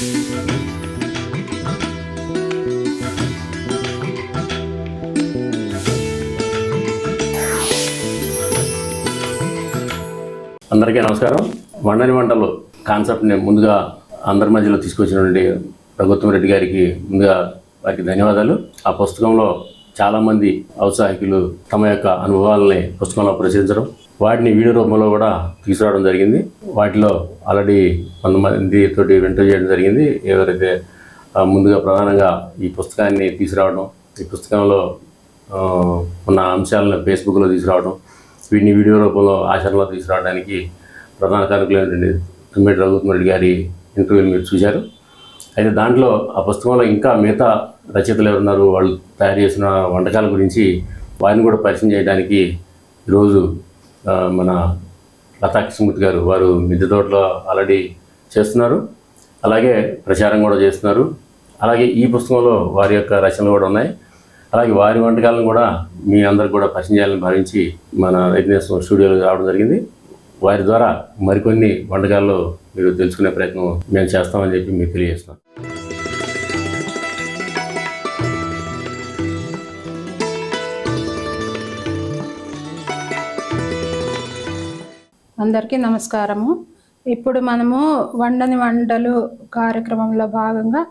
అందరికీ నమస్కారం. వండని వంటలు కాన్సెప్ట్ని ముందుగా అందరి మధ్యలో తీసుకొచ్చినటువంటి ప్రభుత్వం రెడ్డి గారికి ముందుగా వారికి ధన్యవాదాలు. ఆ పుస్తకంలో చాలామంది ఔత్సాహికులు తమ యొక్క అనుభవాలని పుస్తకంలో ప్రచురించడం వాటిని వీడియో రూపంలో కూడా తీసుకురావడం జరిగింది. వాటిలో ఆల్రెడీ కొంతమంది తోటి వెంట చేయడం జరిగింది. ఎవరైతే ముందుగా ప్రధానంగా ఈ పుస్తకాన్ని తీసుకురావడం ఈ పుస్తకంలో ఉన్న అంశాలను ఫేస్బుక్లో తీసుకురావడం వీటిని వీడియో రూపంలో ఆచరణలో తీసుకురావడానికి ప్రధాన కారకులైనటువంటి తమ్మిడి రఘుత్మరెడ్డి గారి ఇంటర్వ్యూలు మీరు చూశారు. అయితే దాంట్లో ఆ పుస్తకంలో ఇంకా మిగతా రచయితలు ఎవరున్నారు వాళ్ళు తయారు చేసిన వంటకాల గురించి వారిని కూడా పరిచయం చేయడానికి ఈరోజు మన లతా కృష్ణమూర్తి గారు వారు మిద్దె తోటలో ఆల్రెడీ చేస్తున్నారు. అలాగే ప్రచారం కూడా చేస్తున్నారు. అలాగే ఈ పుస్తకంలో వారి యొక్క రచనలు కూడా ఉన్నాయి. అలాగే వారి వంటకాలను కూడా మీ అందరికి కూడా పరిచయం చేయాలని భావించి మన రైతు స్టూడియోలో రావడం జరిగింది. వారి ద్వారా మరికొన్ని వంటకాల్లో మీరు తెలుసుకునే ప్రయత్నం మేము చేస్తామని చెప్పి మీకు తెలియజేస్తున్నాం. అందరికీ నమస్కారము. ఇప్పుడు మనము వండని వంటలు కార్యక్రమంలో భాగంగా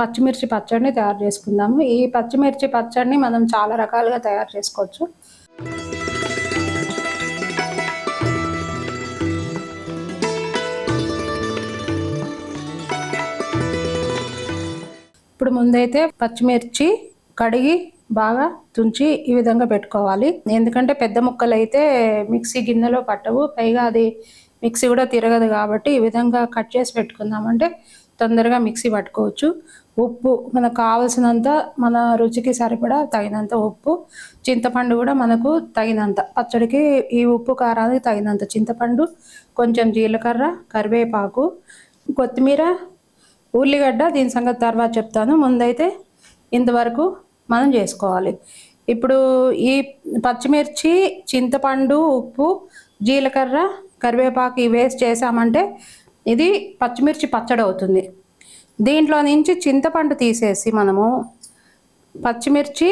పచ్చిమిర్చి పచ్చడిని తయారు చేసుకుందాము. ఈ పచ్చిమిర్చి పచ్చడిని మనం చాలా రకాలుగా తయారు చేసుకోవచ్చు. ఇప్పుడు ముందైతే పచ్చిమిర్చి కడిగి బాగా తుంచి ఈ విధంగా పెట్టుకోవాలి. ఎందుకంటే పెద్ద ముక్కలు అయితే మిక్సీ గిన్నెలో పట్టవు. పైగా అది మిక్సీ కూడా తిరగదు కాబట్టి ఈ విధంగా కట్ చేసి పెట్టుకుందామంటే తొందరగా మిక్సీ పట్టుకోవచ్చు. ఉప్పు మనకు కావలసినంత మన రుచికి సరిపడా తగినంత ఉప్పు చింతపండు కూడా మనకు తగినంత. పచ్చడికి ఈ ఉప్పు కారానికి తగినంత చింతపండు కొంచెం జీలకర్ర కరివేపాకు కొత్తిమీర ఉల్లిగడ్డ దీని సంగతి తర్వాత చెప్తాను. ముందైతే ఇంతవరకు మనం చేసుకోవాలి. ఇప్పుడు ఈ పచ్చిమిర్చి చింతపండు ఉప్పు జీలకర్ర కరివేపాకు ఇవి వేసి చేసామంటే ఇది పచ్చిమిర్చి పచ్చడి అవుతుంది. దీంట్లో నుంచి చింతపండు తీసేసి మనము పచ్చిమిర్చి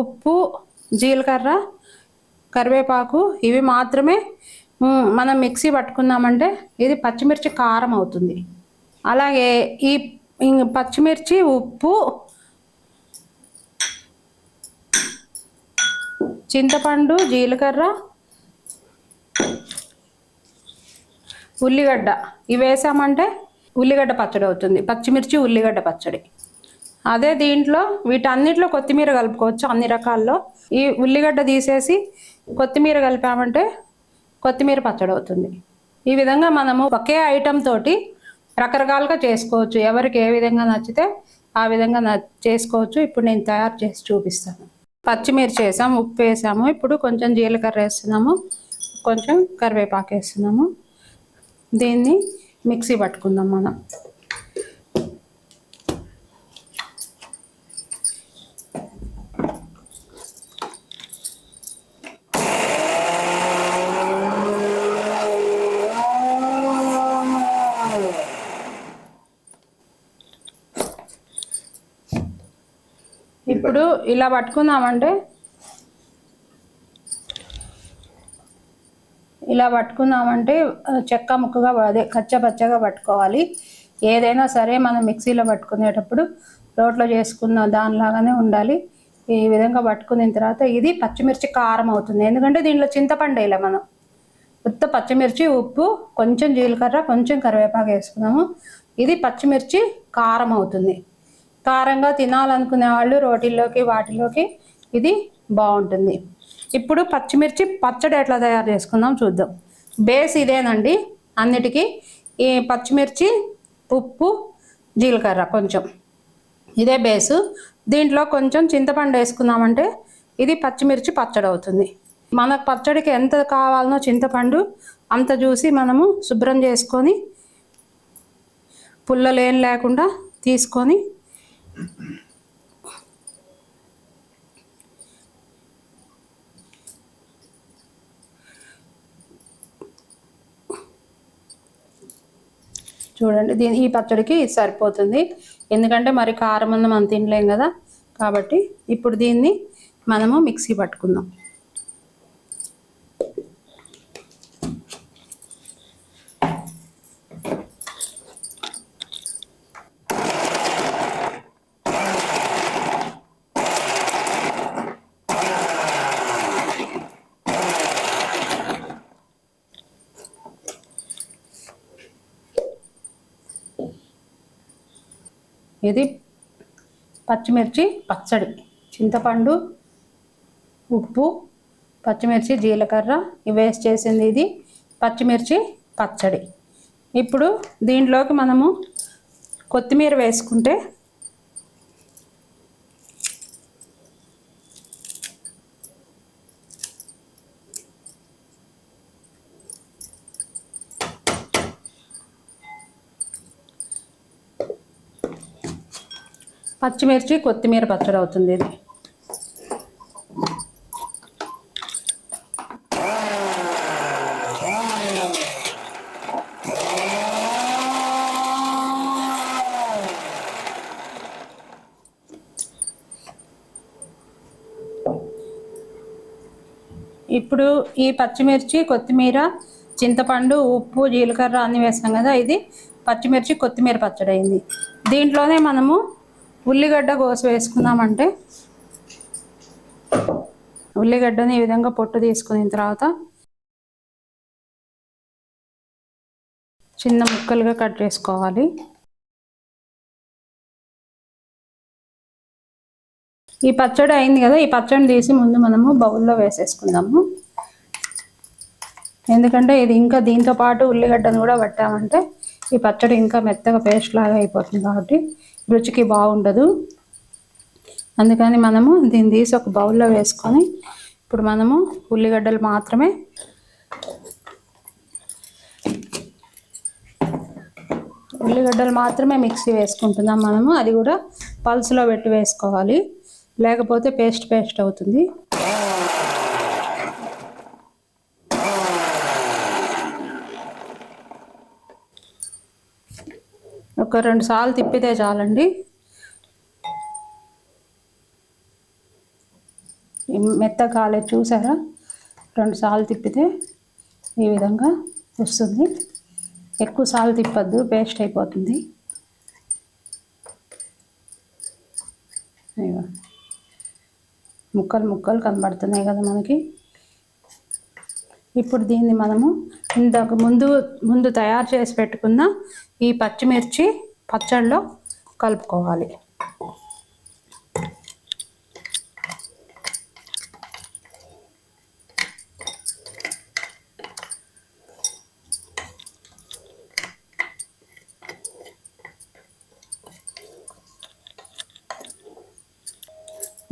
ఉప్పు జీలకర్ర కరివేపాకు ఇవి మాత్రమే మనం మిక్సీ పట్టుకున్నామంటే ఇది పచ్చిమిర్చి కారం అవుతుంది. అలాగే ఈ పచ్చిమిర్చి ఉప్పు చింతపండు జీలకర్ర ఉల్లిగడ్డ. ఇవి వేసామంటే ఉల్లిగడ్డ పచ్చడి అవుతుంది. పచ్చిమిర్చి ఉల్లిగడ్డ పచ్చడి. అదే దీంట్లో వీటన్నిటిలో కొత్తిమీర కలుపుకోవచ్చు అన్ని రకాల్లో. ఈ ఉల్లిగడ్డ తీసేసి కొత్తిమీర కలిపామంటే కొత్తిమీర పచ్చడి అవుతుంది. ఈ విధంగా మనము ఒకే ఐటెం తోటి రకరకాలుగా చేసుకోవచ్చు. ఎవరికి ఏ విధంగా నచ్చితే ఆ విధంగా న చేసుకోవచ్చు. ఇప్పుడు నేను తయారు చేసి చూపిస్తాను. పచ్చిమిర్చి వేసాము ఉప్పు వేసాము. ఇప్పుడు కొంచెం జీలకర్ర వేస్తున్నాము. కొంచెం కరివేపాకు వేస్తున్నాము. దీన్ని మిక్సీ పట్టుకుందాం మనం. ఇప్పుడు ఇలా పట్టుకున్నామంటే ఇలా పట్టుకున్నామంటే చెక్క ముక్కగా అదే కచ్చపచ్చగా పట్టుకోవాలి. ఏదైనా సరే మనం మిక్సీలో పట్టుకునేటప్పుడు రోట్లో చేసుకున్న దానిలాగానే ఉండాలి. ఈ విధంగా పట్టుకున్న తర్వాత ఇది పచ్చిమిర్చి కారం అవుతుంది. ఎందుకంటే దీంట్లో చింతపండు వేయలే మనం. ఉత్త పచ్చిమిర్చి ఉప్పు కొంచెం జీలకర్ర కొంచెం కరివేపాకు వేసుకున్నాము. ఇది పచ్చిమిర్చి కారం అవుతుంది. కారంగా తినాలనుకునే వాళ్ళు రోటీల్లోకి వాటిలోకి ఇది బాగుంటుంది. ఇప్పుడు పచ్చిమిర్చి పచ్చడి ఎట్లా తయారు చేసుకుందాం చూద్దాం. బేస్ ఇదేనండి. అన్నిటికీ ఈ పచ్చిమిర్చి ఉప్పు జీలకర్ర కొంచెం. ఇదే బేసు. దీంట్లో కొంచెం చింతపండు వేసుకున్నామంటే ఇది పచ్చిమిర్చి పచ్చడి అవుతుంది. మనకు పచ్చడికి ఎంత కావాలనో చింతపండు అంత చూసి మనము శుభ్రం చేసుకొని పుల్లలేం లేకుండా తీసుకొని చూడండి దీని ఈ పచ్చడికి ఇది సరిపోతుంది. ఎందుకంటే మరి కారం అన్నం మనం తినలేం కదా. కాబట్టి ఇప్పుడు దీన్ని మనము మిక్సీ పట్టుకుందాం. ఇది పచ్చిమిర్చి పచ్చడి. చింతపండు ఉప్పు పచ్చిమిర్చి జీలకర్ర ఇవి వేస్ట్ చేసింది ఇది పచ్చిమిర్చి పచ్చడి. ఇప్పుడు దీంట్లోకి మనము కొత్తిమీర వేసుకుంటే పచ్చిమిర్చి కొత్తిమీర పచ్చడి అవుతుంది ఇది. ఇప్పుడు ఈ పచ్చిమిర్చి కొత్తిమీర చింతపండు ఉప్పు జీలకర్ర అన్ని వేసాం కదా ఇది. పచ్చిమిర్చి కొత్తిమీర పచ్చడి అయింది. దీంట్లోనే మనము ఉల్లిగడ్డ కోసి వేసుకున్నామంటే ఉల్లిగడ్డని ఈ విధంగా పొట్టు తీసుకున్న తర్వాత చిన్న ముక్కలుగా కట్ చేసుకోవాలి. ఈ పచ్చడి అయింది కదా ఈ పచ్చడిని తీసి ముందు మనము బౌల్లో వేసేసుకుందాము. ఎందుకంటే ఇది ఇంకా దీంతో పాటు ఉల్లిగడ్డను కూడా పట్టామంటే ఈ పచ్చడి ఇంకా మెత్తగా పేస్ట్ లాగా అయిపోతుంది కాబట్టి రుచికి బాగుండదు. అందుకని మనము దీన్ని తీసి ఒక బౌల్లో వేసుకొని ఇప్పుడు మనము ఉల్లిగడ్డలు మాత్రమే ఉల్లిగడ్డలు మాత్రమే మిక్సీ వేసుకుంటున్నాం మనము. అది కూడా పల్స్లో పెట్టి వేసుకోవాలి. లేకపోతే పేస్ట్ పేస్ట్ అవుతుంది. ఒక రెండు సార్లు తిప్పితే చాలండి. మెత్త కాలే చూసారా? రెండు సార్లు తిప్పితే ఈ విధంగా వస్తుంది. ఎక్కువ సార్లు తిప్పద్దు పేస్ట్ అయిపోతుంది. ముక్కలు ముక్కలు కనబడుతున్నాయి కదా మనకి. ఇప్పుడు దీన్ని మనము ఇంతకు ముందు ముందు తయారు చేసి పెట్టుకున్న ఈ పచ్చిమిర్చి పచ్చడిలో కలుపుకోవాలి.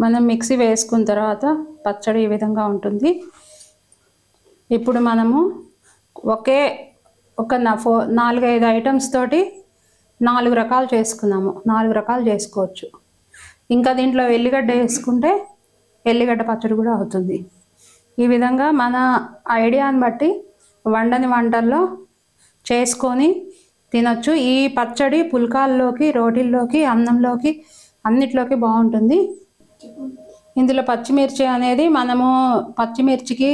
మనం మిక్సీ వేసుకున్న తర్వాత పచ్చడి ఈ విధంగా ఉంటుంది. ఇప్పుడు మనము ఒకే ఒక నా ఫో నాలుగైదు ఐటమ్స్ తోటి నాలుగు రకాలు చేసుకున్నాము. నాలుగు రకాలు చేసుకోవచ్చు. ఇంకా దీంట్లో ఎల్లిగడ్డ వేసుకుంటే ఎల్లిగడ్డ పచ్చడి కూడా అవుతుంది. ఈ విధంగా మన ఐడియాని బట్టి వండని వంటల్లో చేసుకొని తినొచ్చు. ఈ పచ్చడి పుల్కాల్లోకి రోటీల్లోకి అన్నంలోకి అన్నిట్లోకి బాగుంటుంది. ఇందులో పచ్చిమిర్చి అనేది మనము పచ్చిమిర్చికి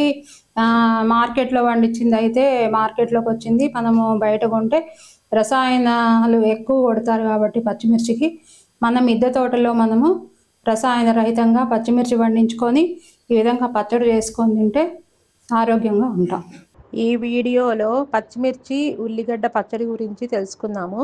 మార్కెట్లో పండించింది అయితే మార్కెట్లోకి వచ్చింది. మనము బయట కొంటే రసాయనాలు ఎక్కువ కొడతారు కాబట్టి పచ్చిమిర్చికి. మనం మిద్దె తోటలో మనము రసాయన రహితంగా పచ్చిమిర్చి పండించుకొని ఈ విధంగా పచ్చడి చేసుకొని తింటే ఆరోగ్యంగా ఉంటాం. ఈ వీడియోలో పచ్చిమిర్చి ఉల్లిగడ్డ పచ్చడి గురించి తెలుసుకున్నాము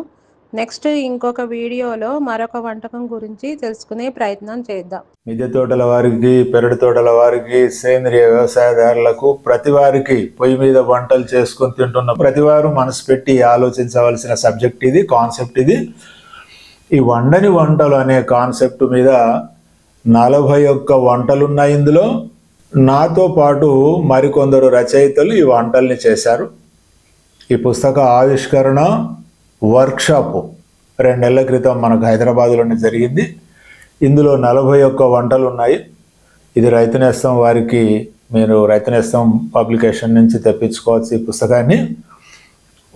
నెక్స్ట్ ఇంకొక వీడియోలో మరొక వంటకం గురించి తెలుసుకునే ప్రయత్నం చేద్దాం. మిద్దె తోటల వారికి పెరటి తోటల వారికి సేంద్రియ వ్యవసాయదారులకు ప్రతి వారికి పొయ్యి మీద వంటలు చేసుకొని తింటున్న ప్రతి వారు మనసు పెట్టి ఆలోచించవలసిన సబ్జెక్ట్ ఇది కాన్సెప్ట్ ఇది. ఈ వండని వంటలు అనే కాన్సెప్ట్ మీద నలభై ఒక్క వంటలు ఉన్నాయి ఇందులో. నాతో పాటు మరికొందరు రచయితలు ఈ వంటల్ని చేశారు. ఈ పుస్తక ఆవిష్కరణ వర్క్షాప్. రెండు నెలల క్రితం మనకు హైదరాబాద్లోనే జరిగింది. ఇందులో నలభై ఒక్క వంటలు ఉన్నాయి ఇది రైతు నేస్తం వారికి మీరు రైతు నేస్తం పబ్లికేషన్ నుంచి తెప్పించుకోవచ్చు ఈ పుస్తకాన్ని.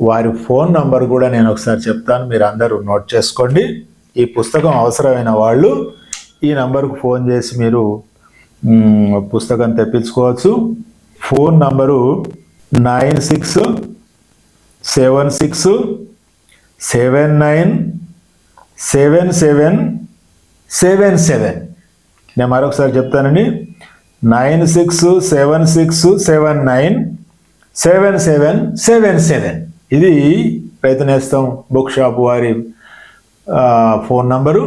వారి ఫోన్ నంబర్ కూడా నేను ఒకసారి చెప్తాను. మీరు అందరూ నోట్ చేసుకోండి. ఈ పుస్తకం అవసరమైన వాళ్ళు ఈ నంబర్కు ఫోన్ చేసి మీరు పుస్తకం తెప్పించుకోవచ్చు. Phone number nine six seven six seven nine seven seven seven seven. నేను మరొకసారి చెప్తానండి. Nine six seven six seven nine seven seven seven seven. ఇది రైతు నేస్తం బుక్ షాప్ వారి ఫోన్ నంబరు.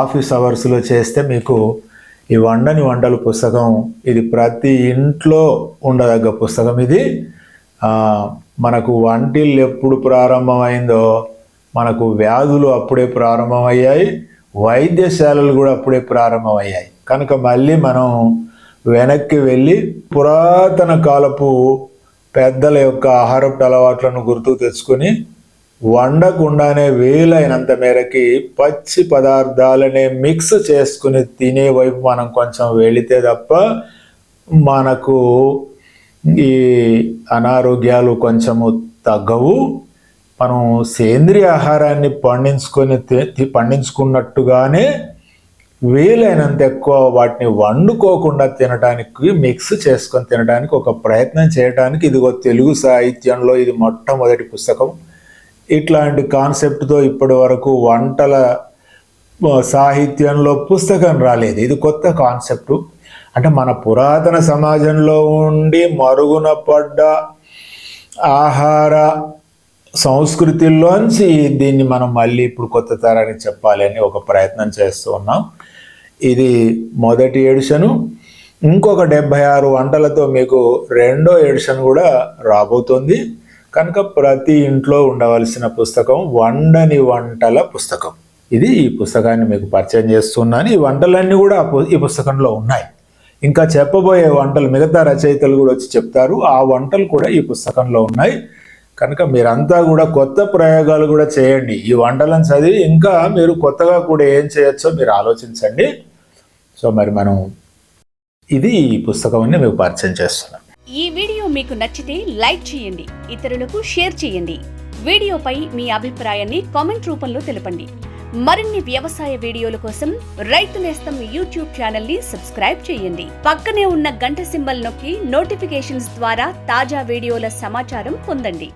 ఆఫీస్ అవర్స్లో చేస్తే మీకు ఈ వండని వంటల పుస్తకం ఇది ప్రతి ఇంట్లో ఉండదగ్గ పుస్తకం ఇది. మనకు వంటిల్లు ఎప్పుడు ప్రారంభమైందో మనకు వ్యాధులు అప్పుడే ప్రారంభమయ్యాయి వైద్యశాలలు కూడా అప్పుడే ప్రారంభమయ్యాయి. కనుక మళ్ళీ మనం వెనక్కి వెళ్ళి పురాతన కాలపు పెద్దల యొక్క ఆహారపు అలవాట్లను గుర్తుకు తెచ్చుకొని వండకుండానే వీలైనంత మేరకి పచ్చి పదార్థాలనే మిక్స్ చేసుకుని తినే వైపు మనం కొంచెం వెళితే తప్ప మనకు ఈ అనారోగ్యాలు కొంచెము తగ్గవు. మనం సేంద్రియ ఆహారాన్ని పండించుకొని తి- పండించుకున్నట్టుగానే వీలైనంత ఎక్కువ వాటిని వండుకోకుండా తినడానికి మిక్స్ చేసుకొని తినడానికి ఒక ప్రయత్నం చేయడానికి ఇదిగో తెలుగు సాహిత్యంలో ఇది మొట్టమొదటి పుస్తకం. ఇట్లాంటి కాన్సెప్ట్తో ఇప్పటి వరకు వంటల సాహిత్యంలో పుస్తకం రాలేదు. ఇది కొత్త కాన్సెప్టు. అంటే మన పురాతన సమాజంలో ఉండి మరుగున పడ్డ ఆహార సంస్కృతిలోంచి దీన్ని మనం మళ్ళీ ఇప్పుడు కొత్త తరానికి చెప్పాలి అని ఒక ప్రయత్నం చేస్తూ ఉన్నాం. ఇది మొదటి ఎడిషను. ఇంకొక డెబ్భై ఆరు వంటలతో మీకు రెండో ఎడిషన్ కూడా రాబోతుంది. కనుక ప్రతి ఇంట్లో ఉండవలసిన పుస్తకం వండని వంటల పుస్తకం. ఇది ఈ పుస్తకాన్ని మీకు పరిచయం చేస్తున్నాను. ఈ వంటలన్నీ కూడా ఈ పుస్తకంలో ఉన్నాయి. ఇంకా చెప్పబోయే వంటలు మిగతా రచయితలు కూడా వచ్చి చెప్తారు. ఆ వంటలు కూడా ఈ పుస్తకంలో ఉన్నాయి. కనుక మీరంతా కూడా కొత్త ప్రయోగాలు కూడా చేయండి. ఈ వంటలను చదివి ఇంకా మీరు కొత్తగా కూడా ఏం చేయొచ్చో మీరు ఆలోచించండి. సో మరి మనం ఇది ఈ పుస్తకం మేము మీకు పరిచయం చేస్తున్నాం. ఈ వీడియో మీకు నచ్చితే లైక్ చేయండి ఇతరులకు షేర్ చేయండి. వీడియోపై మీ అభిప్రాయాన్ని కామెంట్ రూపంలో తెలపండి. మరిన్ని వ్యవసాయ వీడియోల కోసం రైతు నేస్తం యూట్యూబ్ ఛానల్ని సబ్స్క్రైబ్ చేయండి. పక్కనే ఉన్న గంట సింబల్ నొక్కి నోటిఫికేషన్స్ ద్వారా తాజా వీడియోల సమాచారం పొందండి.